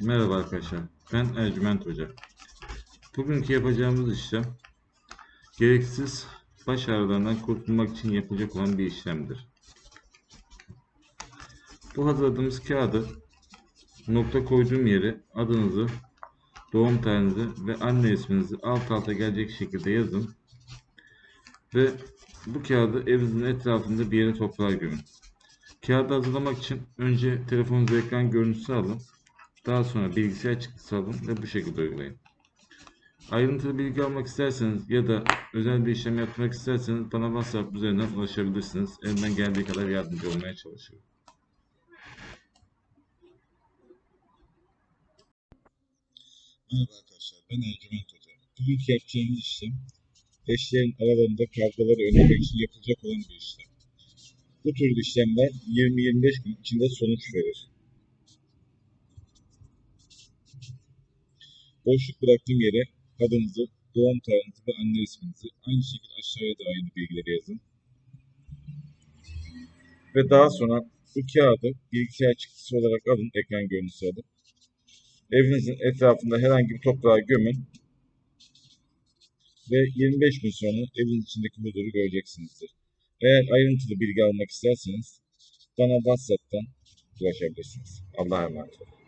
Merhaba arkadaşlar, ben Ercüment Hoca. Bugünkü yapacağımız işlem, gereksiz baş ağrılarından kurtulmak için yapılacak olan bir işlemdir. Bu hazırladığımız kağıdı nokta koyduğum yere adınızı, doğum tarihinizi ve anne isminizi alt alta gelecek şekilde yazın. Ve bu kağıdı evinizin etrafında bir yere toprağa gömün. Kağıdı hazırlamak için önce telefonunuza ekran görüntüsü alın. Daha sonra bilgisayar çıktısı alın ve bu şekilde uygulayın. Ayrıntılı bilgi almak isterseniz ya da özel bir işlem yapmak isterseniz bana WhatsApp üzerinden ulaşabilirsiniz. Elimden geldiği kadar yardımcı olmaya çalışıyorum. Merhaba arkadaşlar, ben Ercüment Hoca. Bugünkü yapacağımız işlem, eşlerin aralarında kavgaları önlemek için yapılacak olan bir işlem. Bu tür işlemler 20-25 gün içinde sonuç verir. Boşluk bıraktığım yere adınızı, doğum tarihinizi ve anne isminizi aynı şekilde aşağıya da aynı bilgileri yazın. Ve daha sonra bu kağıdı bilgisayar çıktısı olarak alın, ekran görüntüsü alın. Evinizin etrafında herhangi bir toprağa gömün ve 25 gün sonra evin içindeki huzuru göreceksinizdir. Eğer ayrıntılı bilgi almak isterseniz bana WhatsApp'tan ulaşabilirsiniz. Allah'a emanet olun.